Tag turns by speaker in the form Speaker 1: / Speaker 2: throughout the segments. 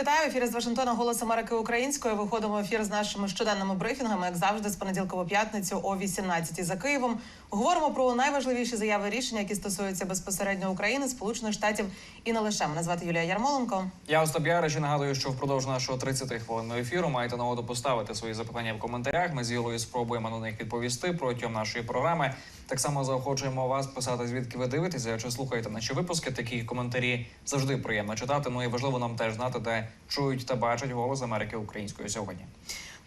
Speaker 1: Вітаю! Ефір з Вашингтона Голос Америки Українською. Виходимо в ефір з нашими щоденними брифінгами, як завжди, з понеділка по п'ятницю о 18 за Києвом. Говоримо про найважливіші заяви рішення, які стосуються безпосередньо України, Сполучених Штатів і не лише. Мене звати Юлія Ярмоленко.
Speaker 2: Я Остап Ярич і нагадую, що впродовж нашого 30 хвилинного ефіру маєте нагоду поставити свої запитання в коментарях. Ми з Юлою спробуємо на них відповісти протягом нашої програми. Так само заохочуємо вас писати, звідки ви дивитеся чи слухаєте наші випуски. Такі коментарі завжди приємно читати. Ну і важливо нам теж знати, де чують та бачать голос Америки українською сьогодні.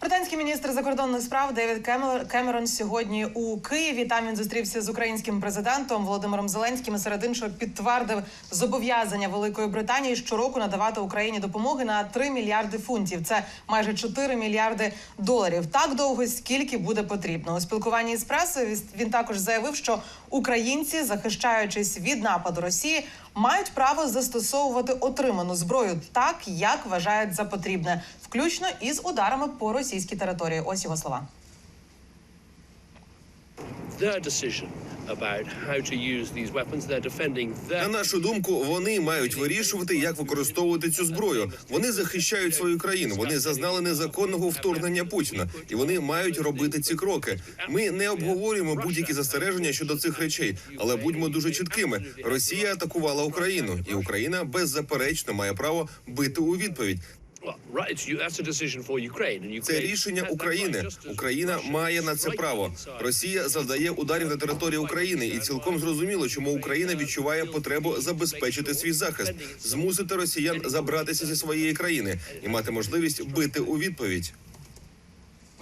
Speaker 1: Британський міністр закордонних справ Девід Кемер- Кемерон сьогодні у Києві. Там він зустрівся з українським президентом Володимиром Зеленським. і Серед іншого підтвердив зобов'язання Великої Британії щороку надавати Україні допомоги на 3 мільярди фунтів. Це майже 4 мільярди доларів. Так довго, скільки буде потрібно. У спілкуванні з пресою він також заявив, що українці, захищаючись від нападу Росії, мають право застосовувати отриману зброю так, як вважають за потрібне, включно із ударами по російській території. Ось його слова.
Speaker 3: their decision
Speaker 4: На нашу думку, вони мають вирішувати, як використовувати цю зброю. Вони захищають свою країну. Вони зазнали незаконного вторгнення Путіна, і вони мають робити ці кроки. Ми не обговорюємо будь-які застереження щодо цих речей, але будьмо дуже чіткими. Росія атакувала Україну, і Україна беззаперечно має право бити у відповідь. Це рішення України. Україна має на це право. Росія завдає ударів на території України, і цілком зрозуміло, чому Україна відчуває потребу забезпечити свій захист, змусити росіян забратися зі своєї країни і мати можливість бити у відповідь.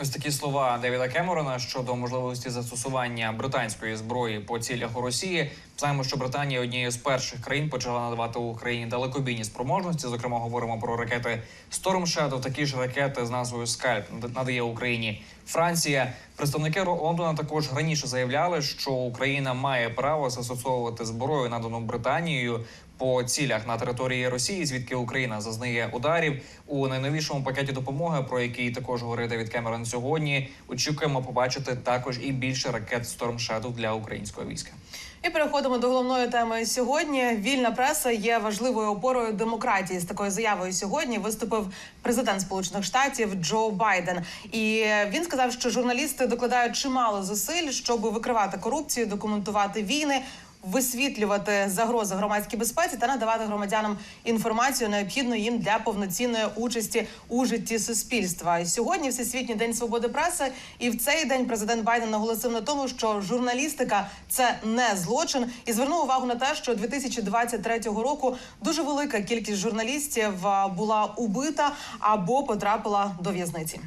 Speaker 2: Ось такі слова Девіда Кемерона щодо можливості застосування британської зброї по цілях у Росії. Знаємо, що Британія однією з перших країн почала надавати Україні далекобійні спроможності. Зокрема, говоримо про ракети Storm Shadow. Такі ж ракети з назвою Скальп надає Україні Франція. Представники Лондона також раніше заявляли, що Україна має право застосовувати зброю, надану Британією. По цілях на території Росії, звідки Україна зазнає ударів у найновішому пакеті допомоги, про який також говорив Девід Кемерон сьогодні. Очікуємо побачити також і більше ракет Storm Shadow для українського війська.
Speaker 1: І переходимо до головної теми сьогодні. Вільна преса є важливою опорою демократії. З такою заявою сьогодні виступив президент Сполучених Штатів Джо Байден. І він сказав, що журналісти докладають чимало зусиль, щоб викривати корупцію, документувати війни. Висвітлювати загрози громадській безпеці та надавати громадянам інформацію, необхідну їм для повноцінної участі у житті суспільства. Сьогодні всесвітній день свободи преси, і в цей день президент Байден наголосив на тому, що журналістика це не злочин, і звернув увагу на те, що 2023 року дуже велика кількість журналістів була убита або потрапила до в'язниці.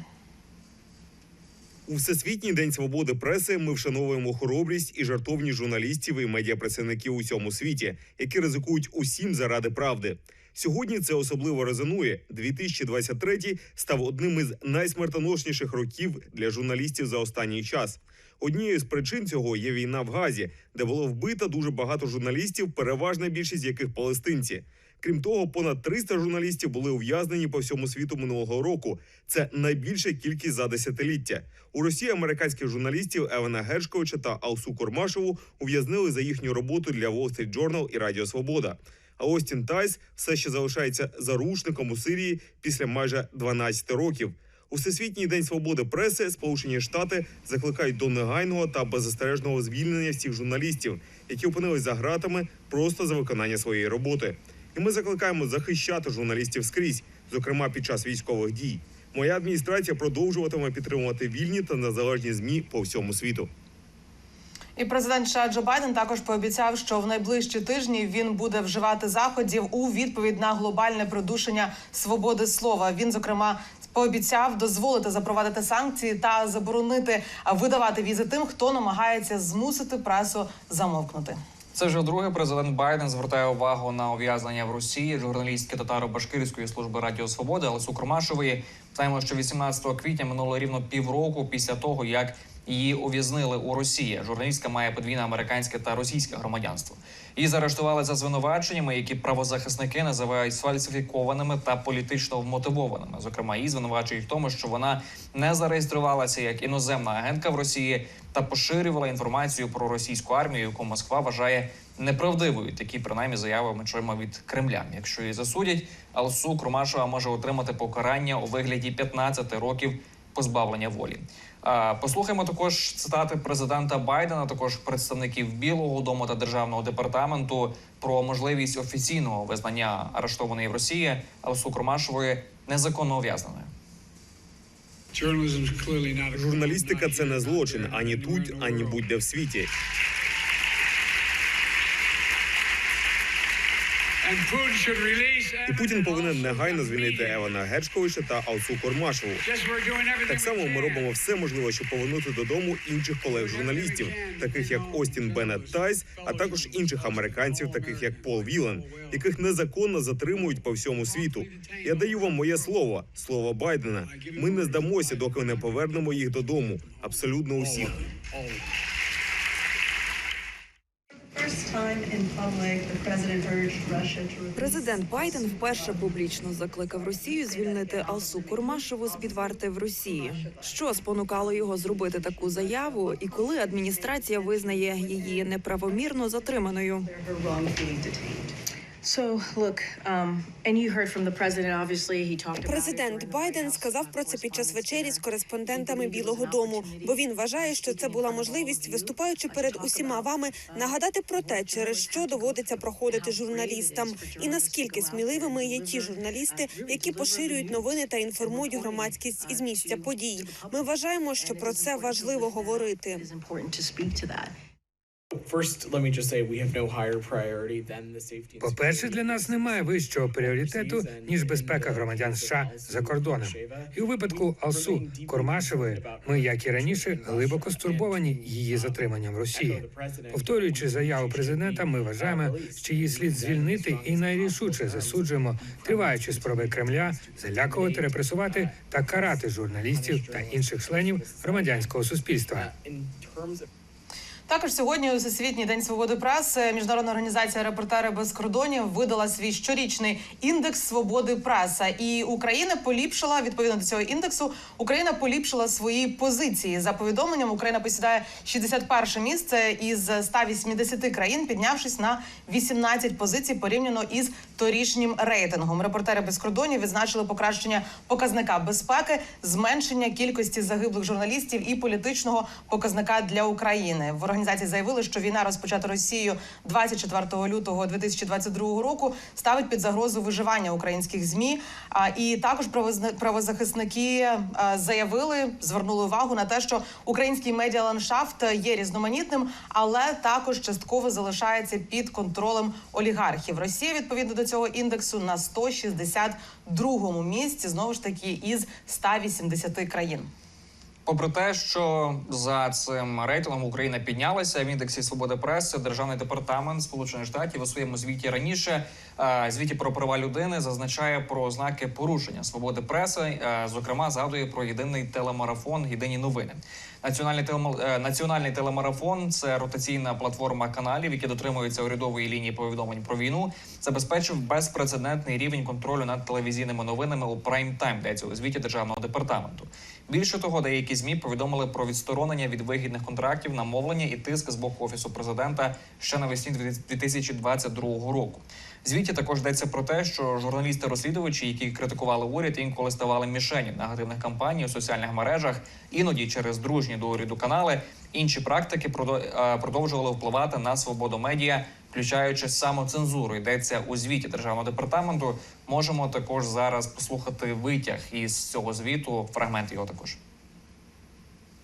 Speaker 5: У всесвітній день свободи преси ми вшановуємо хоробрість і жартовність журналістів і медіапрацівників у всьому світі, які ризикують усім заради правди. Сьогодні це особливо резонує. 2023 став одним із найсмертоносніших років для журналістів за останній час. Однією з причин цього є війна в Газі, де було вбито дуже багато журналістів, переважна більшість яких палестинці. Крім того, понад 300 журналістів були ув'язнені по всьому світу минулого року. Це найбільша кількість за десятиліття. У Росії американських журналістів Евана Гершковича та Алсу Кормашеву ув'язнили за їхню роботу для Wall Street Journal і Радіо Свобода. А Остін Тайс все ще залишається заручником у Сирії після майже 12 років. У всесвітній день свободи преси Сполучені Штати закликають до негайного та беззастережного звільнення всіх журналістів, які опинились за ґратами просто за виконання своєї роботи. І ми закликаємо захищати журналістів скрізь, зокрема під час військових дій. Моя адміністрація продовжуватиме підтримувати вільні та незалежні змі по всьому світу.
Speaker 1: І президент США Джо Байден також пообіцяв, що в найближчі тижні він буде вживати заходів у відповідь на глобальне придушення свободи слова. Він зокрема пообіцяв дозволити запровадити санкції та заборонити видавати візи тим, хто намагається змусити пресу замовкнути.
Speaker 2: Це вже друге президент Байден звертає увагу на ув'язнення в Росії журналістки татаро-башкирської служби Радіо Свободи Алесу Кромашової. Знаємо, що 18 квітня минуло рівно півроку після того, як Її ув'язнили у Росії. Журналістка має подвійне американське та російське громадянство. Її заарештували за звинуваченнями, які правозахисники називають сфальсифікованими та політично вмотивованими. Зокрема, її звинувачують в тому, що вона не зареєструвалася як іноземна агентка в Росії та поширювала інформацію про російську армію, яку Москва вважає неправдивою. Такі принаймні заяви ми чуємо від Кремля. Якщо її засудять, Алсу Курмашова може отримати покарання у вигляді 15 років позбавлення волі. А, Послухаємо також цитати президента Байдена, також представників Білого Дому та державного департаменту про можливість офіційного визнання арештованої в Росії Алсу Кромашової незаконно ув'язненою.
Speaker 5: Журналістика це не злочин ані тут, ані будь-де в світі. І Путін повинен негайно звільнити Евана Гершковича та Алсу Кормашову. Так само ми робимо все можливе, щоб повернути додому інших колег журналістів, таких як Остін Беннет Тайс, а також інших американців, таких як Пол Вілен, яких незаконно затримують по всьому світу. Я даю вам моє слово, слово Байдена. Ми не здамося, доки не повернемо їх додому. Абсолютно усіх.
Speaker 6: Президент Байден вперше публічно закликав Росію звільнити Алсу Курмашеву з під варти в Росії. Що спонукало його зробити таку заяву, і коли адміністрація визнає її неправомірно затриманою?
Speaker 7: So, look, um, and you heard from the president. Obviously, he talked about
Speaker 8: Президент Байден сказав про це під час вечері з кореспондентами Білого Дому, бо він вважає, що це була можливість, виступаючи перед усіма вами, нагадати про те, через що доводиться проходити журналістам, і наскільки сміливими є ті журналісти, які поширюють новини та інформують громадськість із місця подій. Ми вважаємо, що про це важливо говорити.
Speaker 9: It is important to speak to.
Speaker 10: First, let me just say we have no higher priority than the safety.
Speaker 11: По-перше, для нас немає вищого пріоритету ніж безпека громадян США за кордоном. І у випадку Алсу Кормашевої ми, як і раніше, глибоко стурбовані її затриманням Росії. Повторюючи заяву президента, ми вважаємо, що її слід звільнити і найрішуче засуджуємо триваючі спроби Кремля залякувати, репресувати та карати журналістів та інших членів громадянського суспільства.
Speaker 1: Також сьогодні у Всесвітній день свободи преси міжнародна організація Репортери без кордонів видала свій щорічний індекс свободи преса. І Україна поліпшила відповідно до цього індексу. Україна поліпшила свої позиції. За повідомленням, Україна посідає 61 місце із 180 країн, піднявшись на 18 позицій порівняно із торішнім рейтингом. Репортери без кордонів відзначили покращення показника безпеки, зменшення кількості загиблих журналістів і політичного показника для України. В організації заявили, що війна розпочата Росією 24 лютого 2022 року ставить під загрозу виживання українських змі. І також правозахисники е, заявили, звернули увагу на те, що український медіаландшафт є різноманітним, але також частково залишається під контролем олігархів. Росія відповідно до цього індексу на 162 місці знову ж таки із 180 країн.
Speaker 2: Попри те, що за цим рейтингом Україна піднялася в індексі свободи преси, державний департамент Сполучених Штатів у своєму звіті раніше е, звіті про права людини зазначає про ознаки порушення свободи преси. е, Зокрема, згадує про єдиний телемарафон Єдині новини. Національний телема- е, національний телемарафон це ротаційна платформа каналів, які дотримуються урядової лінії повідомлень про війну. Забезпечив безпрецедентний рівень контролю над телевізійними новинами у прайм-тайм, йдеться у звіті державного департаменту. Більше того, деякі змі повідомили про відсторонення від вигідних контрактів на мовлення і тиск з боку офісу президента ще навесні 2022 року. В звіті також йдеться про те, що журналісти-розслідувачі, які критикували уряд, інколи ставали мішені негативних кампаній у соціальних мережах, іноді через дружні до уряду канали. Інші практики е, продовжували впливати на свободу медіа, включаючи самоцензуру. Йдеться у звіті державного департаменту. Можемо також зараз послухати витяг із цього звіту. Фрагмент його також.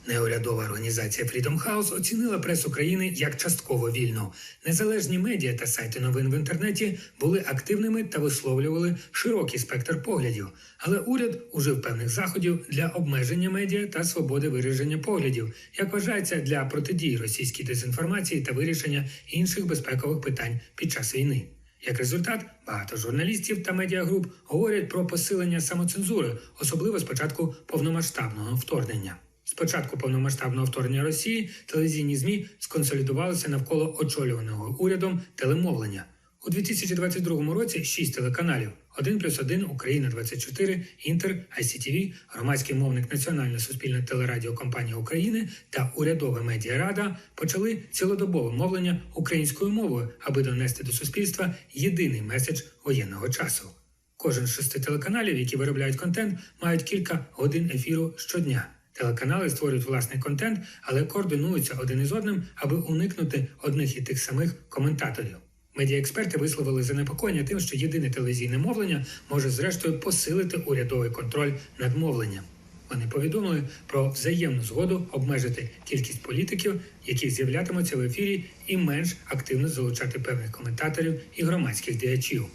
Speaker 11: Неурядова організація Freedom House оцінила пресу країни як частково вільну. Незалежні медіа та сайти новин в інтернеті були активними та висловлювали широкий спектр поглядів. Але уряд ужив певних заходів для обмеження медіа та свободи вираження поглядів, як вважається для протидії російській дезінформації та вирішення інших безпекових питань під час війни. Як результат, багато журналістів та медіагруп говорять про посилення самоцензури, особливо з початку повномасштабного вторгнення. З початку повномасштабного вторгнення Росії телевізійні змі сконсолідувалися навколо очолюваного урядом телемовлення. У 2022 році шість телеканалів: 1 плюс 1, Україна 24, Інтер, ICTV, громадський мовник Національна суспільна телерадіокомпанія України та урядова медіарада почали цілодобове мовлення українською мовою, аби донести до суспільства єдиний меседж воєнного часу. Кожен з шести телеканалів, які виробляють контент, мають кілька годин ефіру щодня. Телеканали створюють власний контент, але координуються один із одним, аби уникнути одних і тих самих коментаторів. Медіаексперти висловили занепокоєння тим, що єдине телевізійне мовлення може зрештою посилити урядовий контроль над мовленням. Вони повідомили про взаємну згоду обмежити кількість політиків, які з'являтимуться в ефірі, і менш активно залучати певних коментаторів і громадських діячів.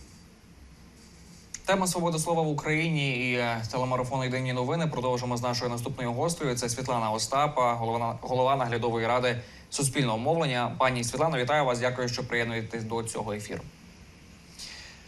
Speaker 2: Тема свободи слова в Україні і е, телемарафон «Єдині новини. Продовжимо з нашою наступною гостею. Це Світлана Остапа, голова, голова наглядової ради суспільного мовлення. Пані Світлано, вітаю вас. Дякую, що приєднуєтесь до цього ефіру.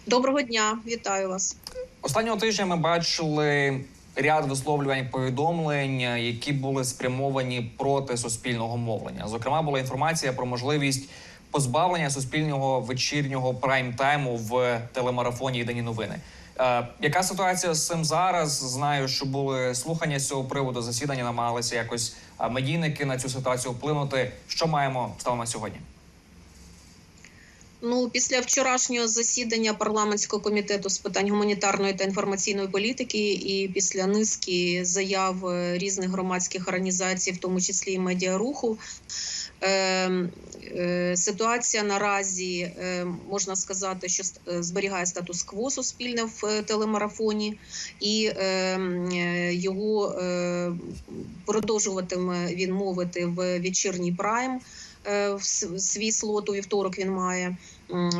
Speaker 12: Доброго дня, вітаю вас.
Speaker 2: Останнього тижня ми бачили ряд висловлювань повідомлень, які були спрямовані проти суспільного мовлення. Зокрема, була інформація про можливість позбавлення суспільного вечірнього прайм-тайму в телемарафоні «Єдині новини. Е, яка ситуація з цим зараз? Знаю, що були слухання з цього приводу. Засідання намагалися якось е, медійники на цю ситуацію вплинути. Що маємо станом на сьогодні?
Speaker 12: Ну, після вчорашнього засідання парламентського комітету з питань гуманітарної та інформаційної політики, і після низки заяв е, різних громадських організацій, в тому числі і медіаруху, ситуація наразі е, можна сказати, що е, зберігає статус-кво суспільне в е, телемарафоні, і е, м, е, його е, продовжуватиме він мовити в вечірній прайм. е, в свій слот у вівторок він має.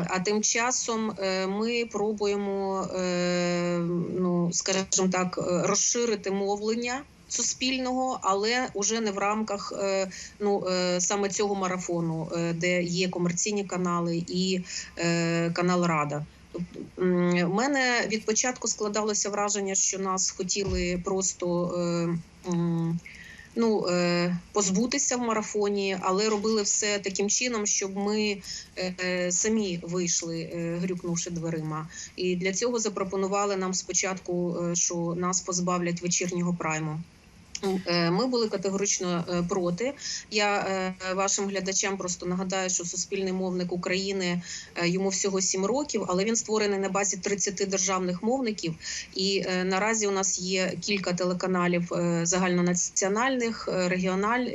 Speaker 12: А тим часом е, ми пробуємо, е, ну скажімо так, е, розширити мовлення суспільного, але уже не в рамках е, ну е, саме цього марафону, е, де є комерційні канали і канал Рада. Тобто, У мене від початку складалося враження, що нас хотіли просто ну, позбутися в марафоні, але робили все таким чином, щоб ми самі вийшли, грюкнувши дверима. І для цього запропонували нам спочатку, що нас позбавлять вечірнього прайму. Е, Ми були категорично е, проти. Я е, вашим глядачам просто нагадаю, що суспільний мовник України йому всього 7 років, але він створений на базі 30 державних мовників. І наразі у нас є кілька телеканалів загальнонаціональних, регіональ,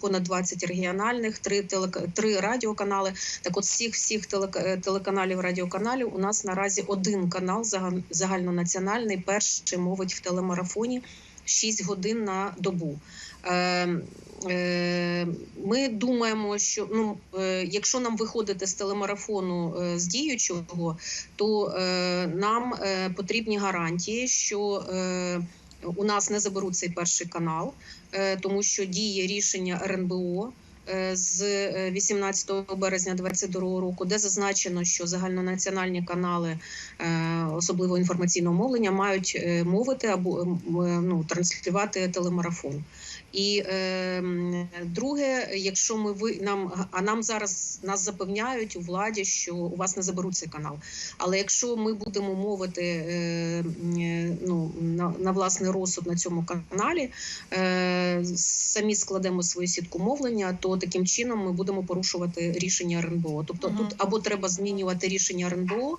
Speaker 12: понад 20 регіональних, три телека, три радіоканали. Так, от всіх всіх телека- телеканалів радіоканалів у нас наразі один канал загал- загальнонаціональний, перший мовить в телемарафоні 6 годин на добу. Е, е, Ми думаємо, що ну е, якщо нам виходити з телемарафону е, з діючого, то е, нам потрібні гарантії, що у нас не заберуть цей перший канал, тому що діє рішення РНБО. Е, З е, 18 березня 2022 року, де зазначено, що загальнонаціональні канали, е, особливо інформаційного мовлення, мають е, мовити або е, ну, транслювати телемарафон. І е, друге, якщо ми ви нам а нам зараз нас запевняють у владі, що у вас не заберуть цей канал. Але якщо ми будемо мовити е, ну на, на власний розсуд на цьому каналі, е, самі складемо свою сітку мовлення, то таким чином ми будемо порушувати рішення РНБО. Тобто
Speaker 1: Мгм.
Speaker 12: тут або треба змінювати рішення РНБО.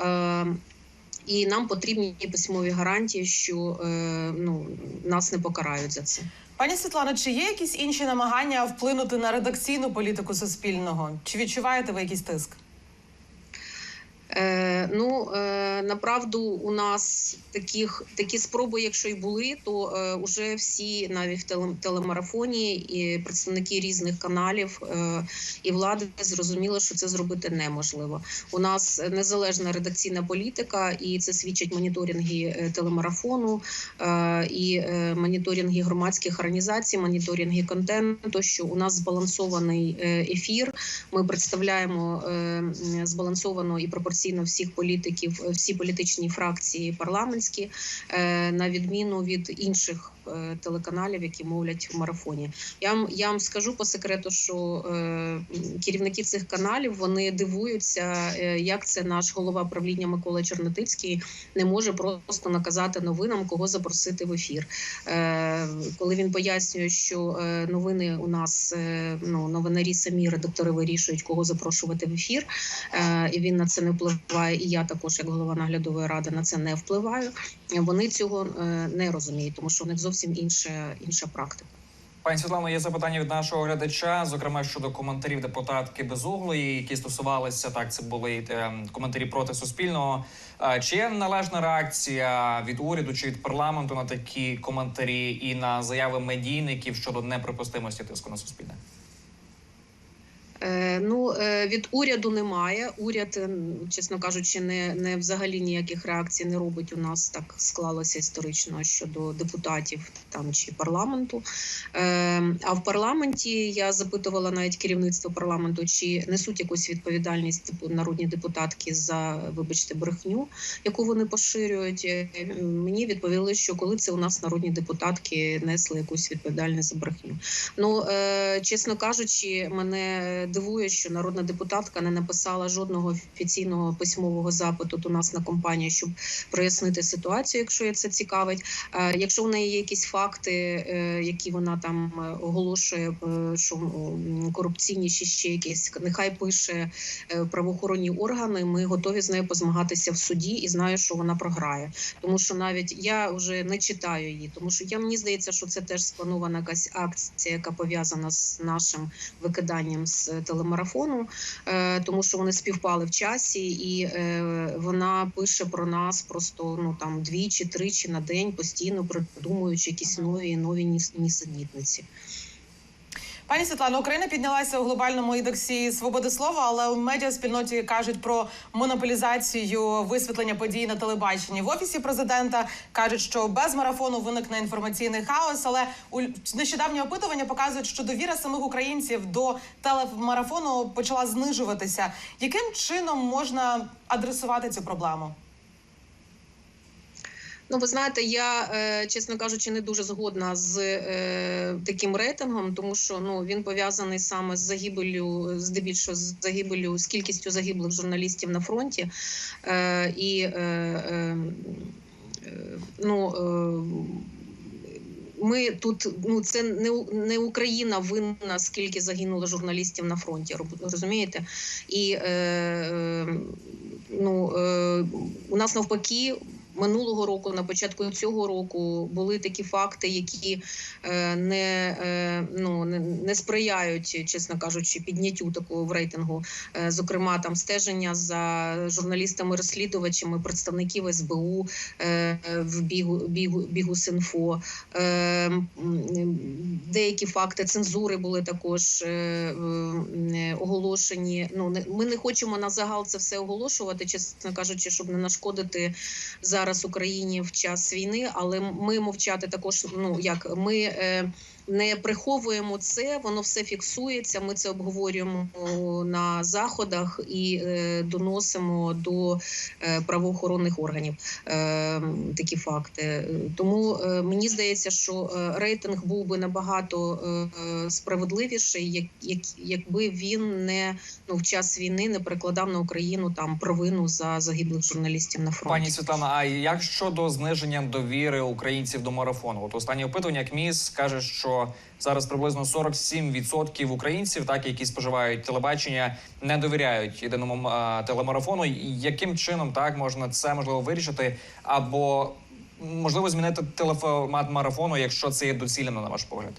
Speaker 12: Е, і нам потрібні письмові гарантії, що е, ну нас не покарають за це.
Speaker 1: Пані Світлано, чи є якісь інші намагання вплинути на редакційну політику суспільного? Чи відчуваєте ви якийсь тиск?
Speaker 12: Е, ну е, направду у нас таких такі спроби, якщо й були, то е, вже всі навіть в теле, телемарафоні і представники різних каналів е, і влади зрозуміли, що це зробити неможливо. У нас незалежна редакційна політика, і це свідчать моніторинги е, телемарафону е, і е, моніторинги громадських організацій, моніторинги контенту. Що у нас збалансований е, ефір. Ми представляємо е, збалансовано і пропорційно всіх політиків, е, всі політичні фракції парламентські, е, на відміну від інших телеканалів, які мовлять в марафоні. Я вам я вам скажу по секрету, що е, керівники цих каналів вони дивуються, е, як це наш голова правління Микола Чорнотицький не може просто наказати новинам, кого запросити в ефір. Е, коли він пояснює, що е, новини у нас е, ну новинарі самі редактори вирішують, кого запрошувати в ефір, е, і він на це не впливає. І я також, як голова наглядової ради, на це не впливаю. Вони цього е, не розуміють, тому що у них зовсім інша інша практика.
Speaker 2: Пані Світлано, є запитання від нашого глядача, зокрема щодо коментарів депутатки Безуглої, які стосувалися так. Це були е, коментарі проти суспільного. Чи є належна реакція від уряду чи від парламенту на такі коментарі і на заяви медійників щодо неприпустимості тиску на суспільне?
Speaker 12: Е, ну е, від уряду немає. Уряд, е, чесно кажучи, не, не взагалі ніяких реакцій не робить. У нас так склалося історично щодо депутатів там чи парламенту. Е, а в парламенті я запитувала навіть керівництво парламенту, чи несуть якусь відповідальність типу, народні депутатки за, вибачте, брехню, яку вони поширюють. Е, Мені відповіли, що коли це у нас народні депутатки несли якусь відповідальність за брехню. Ну чесно кажучи, мене дивує, що народна депутатка не написала жодного офіційного письмового запиту до нас на компанію, щоб прояснити ситуацію, якщо її це цікавить. Е, якщо в неї є якісь факти, е, які вона там е, оголошує, що корупційні чи ще якісь, нехай пише правоохоронні органи. Ми готові з нею позмагатися в суді і знаю, що вона програє. Тому що навіть я вже не читаю її, тому що я мені здається, що це теж спланована якась акція, яка пов'язана з нашим викиданням з телемарафону, е, тому що вони співпали в часі, і е, вона пише про нас просто ну там двічі, тричі на день, постійно придумуючи якісь нові нові ніс- нісенітниці.
Speaker 1: Пані Світлано, Україна піднялася у глобальному індексі свободи слова, але у медіаспільноті кажуть про монополізацію висвітлення подій на телебаченні. В офісі президента кажуть, що без марафону виникне інформаційний хаос. Але у нещодавні опитування показують, що довіра самих українців до телемарафону почала знижуватися. Яким чином можна адресувати цю проблему?
Speaker 12: Ну, ви знаєте, я е, чесно кажучи, не дуже згодна з е, таким рейтингом, тому що ну він пов'язаний саме з загибелю, здебільшого з загибелю, з кількістю загиблих журналістів на фронті. Е, і ну. Ми тут ну це не не Україна винна, скільки загинуло журналістів на фронті. Розумієте? І ну у нас навпаки. Минулого року, на початку цього року, були такі факти, які е, не, е, ну, не, сприяють, чесно кажучи, підняттю такого в рейтингу. Е, зокрема, там стеження за журналістами-розслідувачами, представників СБУ в бігу, бігу, бігу.Синфо. Е, деякі факти цензури були також оголошені. Ну ми не хочемо на загал це все оголошувати, чесно кажучи, щоб не нашкодити зараз Україні в час війни. Але ми мовчати також. Ну як ми. Е, не приховуємо це, воно все фіксується. Ми це обговорюємо на заходах і е, доносимо до е, правоохоронних органів е, такі факти. Е, Тому е, мені здається, що е, рейтинг був би набагато е, справедливіший, як, якби він не ну в час війни не перекладав на Україну там провину за загиблих журналістів на фронті.
Speaker 2: Пані Світлана, а як щодо зниження довіри українців до марафону? От останнє опитування КМІС каже, що зараз приблизно 47% українців, так які споживають телебачення, не довіряють єдиному а, телемарафону. Яким чином так можна це можливо вирішити, або можливо змінити телеформат марафону, якщо це є доцільно, на ваш погляд?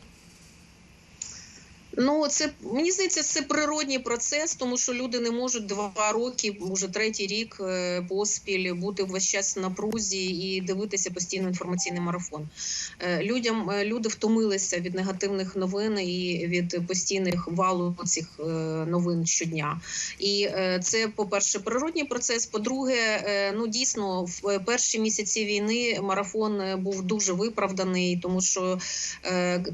Speaker 12: Ну, це мені здається, це природній процес, тому що люди не можуть два роки, вже третій рік е, поспіль бути весь час в напрузі і дивитися постійно інформаційний марафон. Е, Людям е, люди втомилися від негативних новин і від постійних валу цих новин щодня. І це, по-перше, природній процес. По-друге, ну дійсно, в перші місяці війни марафон був дуже виправданий, тому що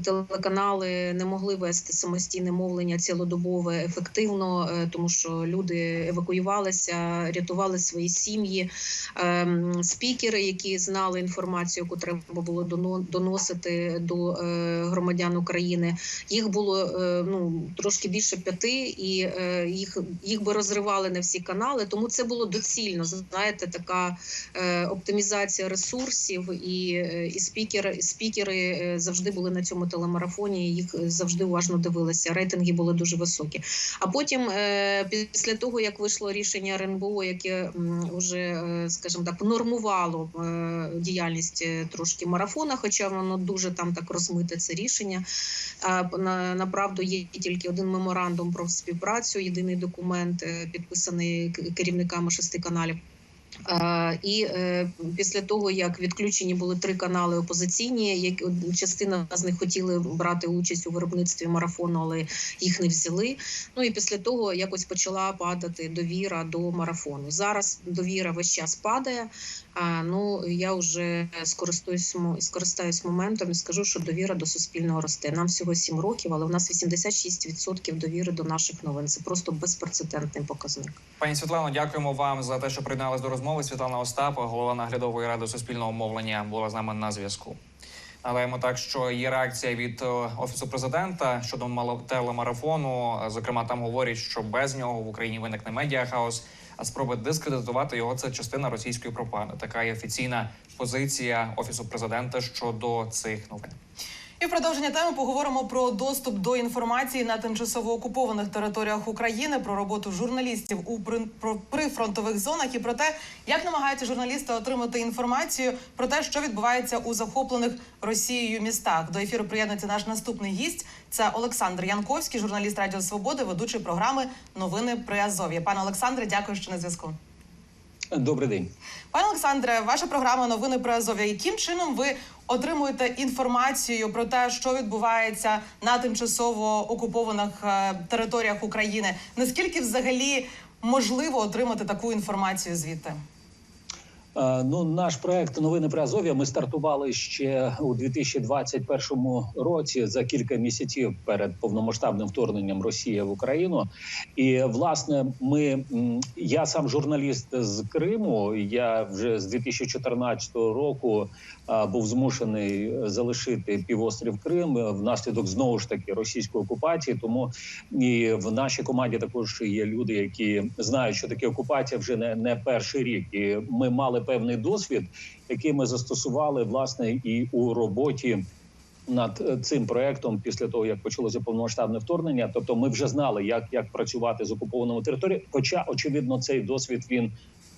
Speaker 12: телеканали не могли вести самостійне мовлення цілодобове ефективно, е, тому що люди евакуювалися, рятували свої сім'ї. Ем, Спікери, які знали інформацію, яку треба було доно- доносити до е, громадян України, їх було е, ну трошки більше п'яти, і їх їх би розривали на всі канали. Тому це було доцільно. Знаєте, така оптимізація ресурсів, і, і спікери, спікери завжди були на цьому телемарафоні. Їх завжди уважно дивилися. Рейтинги були дуже високі. А потім, е, після того як вийшло рішення РНБО, яке вже, е, скажімо так, нормувало е, діяльність трошки марафона, хоча воно дуже там так розмите це рішення. На, направду є тільки один меморандум про співпрацю, єдиний документ, підписаний керівниками шести каналів. І е, після того, як відключені були три канали опозиційні, як частина з них хотіли брати участь у виробництві марафону, але їх не взяли. Ну і після того якось почала падати довіра до марафону. Зараз довіра весь час падає. А ну я вже скористуюсь мо- скористаюсь моментом і скажу, що довіра до суспільного росте. Нам всього 7 років, але у нас 86% довіри до наших новин. Це просто безпрецедентний показник.
Speaker 2: Пані Світлано, дякуємо вам за те, що приєдналися до розмови. Світлана Остапа, голова наглядової ради суспільного мовлення, була з нами на зв'язку. Нагадаємо так, що є реакція від е, офісу президента щодо телемарафону. Зокрема, там говорять, що без нього в Україні виникне медіахаос, а спроби дискредитувати його це частина російської пропаганди. Така є офіційна позиція офісу президента щодо цих новин.
Speaker 1: І в продовження теми поговоримо про доступ до інформації на тимчасово окупованих територіях України, про роботу журналістів у прифронтових зонах і про те, як намагаються журналісти отримати інформацію про те, що відбувається у захоплених Росією містах. До ефіру приєднується наш наступний гість. Це Олександр Янковський, журналіст Радіо Свободи, ведучий програми Новини при Азов'ї. Пане Олександре, дякую, що на зв'язку.
Speaker 13: Добрий день.
Speaker 1: Пане Олександре, ваша програма Новини про Азов'я. Яким чином ви отримуєте інформацію про те, що відбувається на тимчасово окупованих е, територіях України? Наскільки взагалі можливо отримати таку інформацію звідти?
Speaker 13: Е, Ну, наш проект новини про Азов'я ми стартували ще у 2021 році за кілька місяців перед повномасштабним вторгненням Росії в Україну. І власне, ми я сам журналіст з Криму. Я вже з 2014 року був змушений залишити півострів Крим е, внаслідок знову ж таки російської окупації. Тому і в нашій команді також є люди, які знають, що таке окупація вже не, не перший рік. І ми мали певний досвід, який ми застосували власне і у роботі. Над е, цим проектом після того як почалося повномасштабне вторгнення, тобто ми вже знали, як, як працювати з окупованими територіями. Хоча очевидно, цей досвід він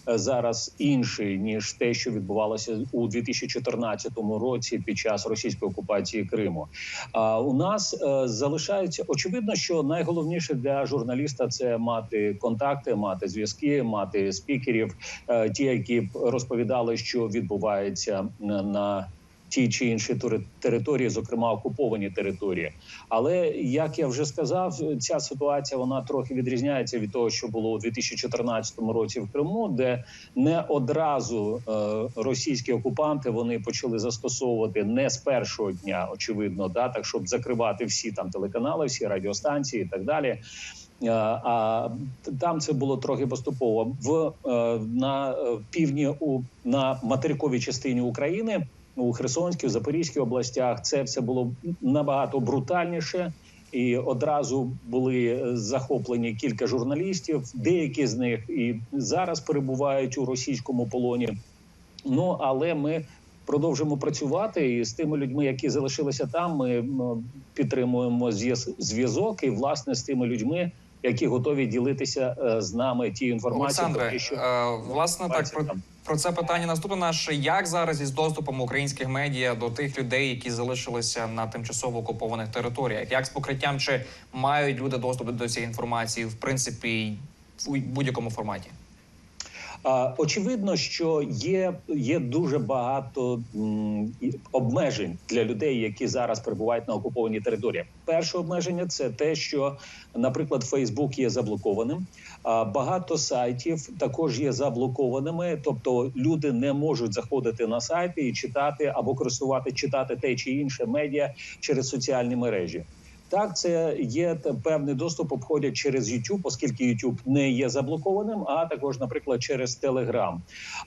Speaker 13: зараз інший ніж те, що відбувалося у 2014 році під час російської окупації Криму. А у нас е, залишається очевидно, що найголовніше для журналіста це мати контакти, мати зв'язки, мати спікерів, е, ті, які б розповідали, що відбувається на- тій чи тури- території, зокрема окуповані території. Але як я вже сказав, ця ситуація вона трохи відрізняється від того, що було у 2014 році в Криму, де не одразу е, російські окупанти вони почали застосовувати не з першого дня, очевидно, да так щоб закривати всі там телеканали, всі радіостанції і так далі. Е, А там це було трохи поступово. В е, на півдні у на материковій частині України у Херсонській, Запорізькій областях це все було набагато брутальніше. І одразу були е, захоплені кілька журналістів. Деякі з них і зараз перебувають у російському полоні. Ну але ми продовжимо працювати і з тими людьми, які залишилися там. Ми підтримуємо зв'яз- зв'язок і власне з тими людьми, які готові ділитися е, з нами тією інформацією.
Speaker 2: Олександре,
Speaker 13: про те, що
Speaker 2: е, власне, так про. Про це питання наступне наше. Як зараз із доступом українських медіа до тих людей, які залишилися на тимчасово окупованих територіях? Як з покриттям чи мають люди доступ до цієї інформації в принципі в будь-якому форматі?
Speaker 13: Очевидно, що є, є дуже багато обмежень для людей, які зараз перебувають на окупованій території. Перше обмеження це те, що, наприклад, Фейсбук є заблокованим. Багато сайтів також є заблокованими, тобто люди не можуть заходити на сайти і читати або користувати читати те чи інше медіа через соціальні мережі. Так, це є певний доступ, обходять через YouTube, оскільки YouTube не є заблокованим, а також, наприклад, через Telegram.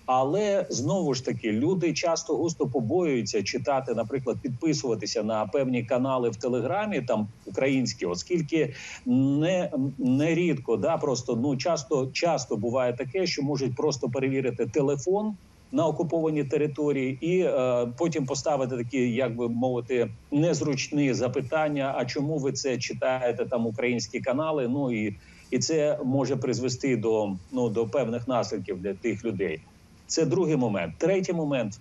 Speaker 13: Але знову ж таки люди часто густо побоюються читати, наприклад, підписуватися на певні канали в Телеграмі, там українські, оскільки не нерідко, да, просто ну часто часто буває таке, що можуть просто перевірити телефон. На окупованій території, і е, потім поставити такі, як би мовити, незручні запитання. А чому ви це читаєте там українські канали? Ну і, і це може призвести до ну до певних наслідків для тих людей. Це другий момент. Третій момент.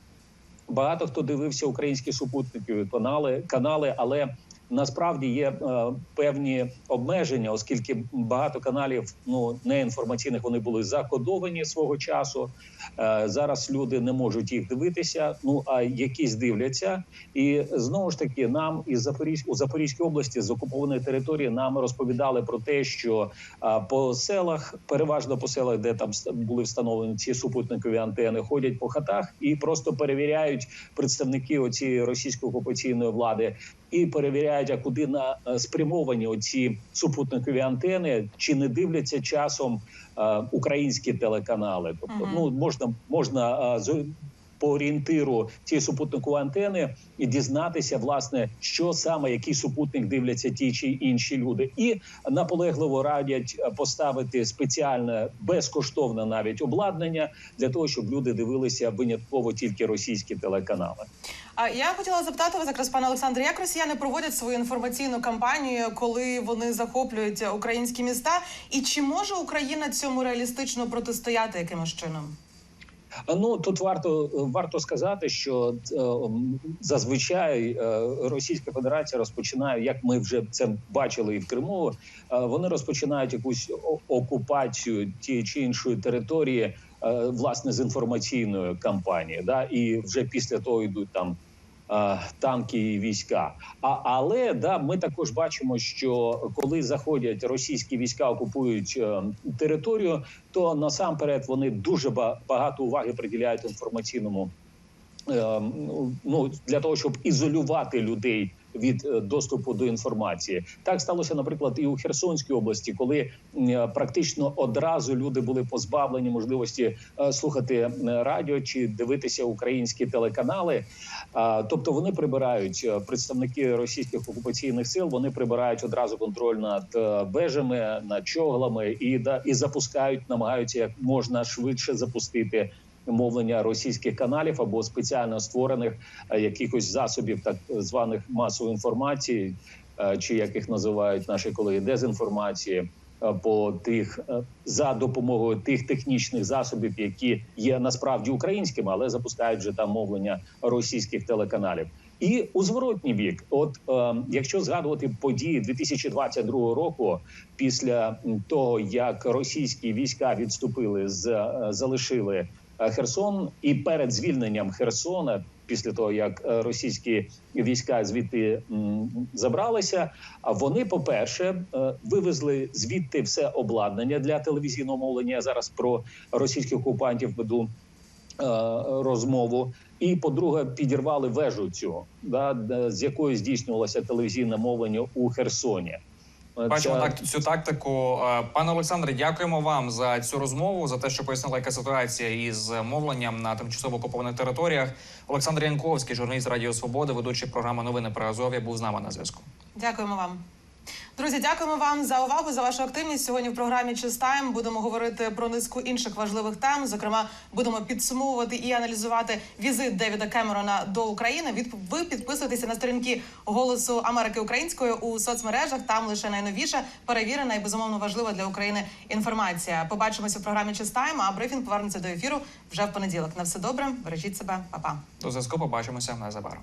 Speaker 13: Багато хто дивився українські супутникові канали, канали, але насправді є е, певні обмеження, оскільки багато каналів ну неінформаційних вони були закодовані свого часу. Е, зараз люди не можуть їх дивитися. Ну а якісь дивляться, і знову ж таки нам із Запорізь у Запорізькій області з окупованої території нам розповідали про те, що а, по селах, переважно по селах, де там були встановлені ці супутникові антени, ходять по хатах і просто перевіряють представники оцієї російської окупаційної влади. І перевіряють, а куди на е, спрямовані оці супутникові антени, чи не дивляться часом е, українські телеканали. Тобто,
Speaker 14: Мгм.
Speaker 13: ну можна можна е, по орієнтиру цієї супутникової антени і дізнатися, власне, що саме який супутник дивляться ті чи інші люди, і наполегливо радять е, поставити спеціальне безкоштовне навіть обладнання для того, щоб люди дивилися винятково тільки російські телеканали.
Speaker 1: А я хотіла запитати вас, якраз пане Олександре, як росіяни проводять свою інформаційну кампанію, коли вони захоплюють українські міста, і чи може Україна цьому реалістично протистояти якимось чином?
Speaker 13: Ну тут варто варто сказати, що е, зазвичай е, Російська Федерація розпочинає, як ми вже це бачили і в Криму. е, Вони розпочинають якусь окупацію тієї чи іншої території, власне, з інформаційної кампанії. Да, і вже після того йдуть там. Е, Танки і війська, а але да, ми також бачимо, що коли заходять російські війська, окупують е, територію, то насамперед вони дуже ба- багато уваги приділяють інформаційному е, ну для того, щоб ізолювати людей від е, доступу до інформації. Так сталося, наприклад, і у Херсонській області, коли е, практично одразу люди були позбавлені можливості е, слухати радіо чи дивитися українські телеканали. Тобто вони прибирають представники російських окупаційних сил. Вони прибирають одразу контроль над вежами, над чоглами і і запускають, намагаються як можна швидше запустити мовлення російських каналів або спеціально створених е, якихось засобів, так званих масової інформації, е, чи як їх називають наші колеги дезінформації. е, По тих за допомогою тих технічних засобів, які є насправді українськими, але запускають вже там мовлення російських телеканалів. І у зворотній бік, от е, якщо згадувати події 2022 року, після того як російські війська відступили з залишили Херсон, і перед звільненням Херсона, після того як е, російські війська звідти забралися, вони, по-перше, е, вивезли звідти все обладнання для телевізійного мовлення. Я зараз про російських окупантів веду е, розмову. І по-друге, підірвали вежу цю, да, з якої здійснювалося телевізійне мовлення у Херсоні. Е,
Speaker 2: Бачимо
Speaker 13: це-
Speaker 2: так цю тактику. Е, Пане Олександре, дякуємо вам за цю розмову, за те, що пояснила яка ситуація із мовленням на тимчасово окупованих територіях. Олександр Янковський, журналіст Радіо Свободи, ведучий програми Новини про Азов'я, був з нами на зв'язку.
Speaker 1: Дякуємо вам. Друзі, дякуємо вам за увагу за вашу активність. Сьогодні в програмі «Чистайм» будемо говорити про низку інших важливих тем. Зокрема, будемо підсумовувати і аналізувати візит Девіда Кемерона до України. Від ви підписуйтеся на сторінки Голосу Америки Української у соцмережах. Там лише найновіша, перевірена і безумовно важлива для України інформація. Побачимося в програмі «Чистайм», а брифінг повернеться до ефіру вже в понеділок. На все добре, бережіть себе, Па-па.
Speaker 2: До зв'язку побачимося незабаром.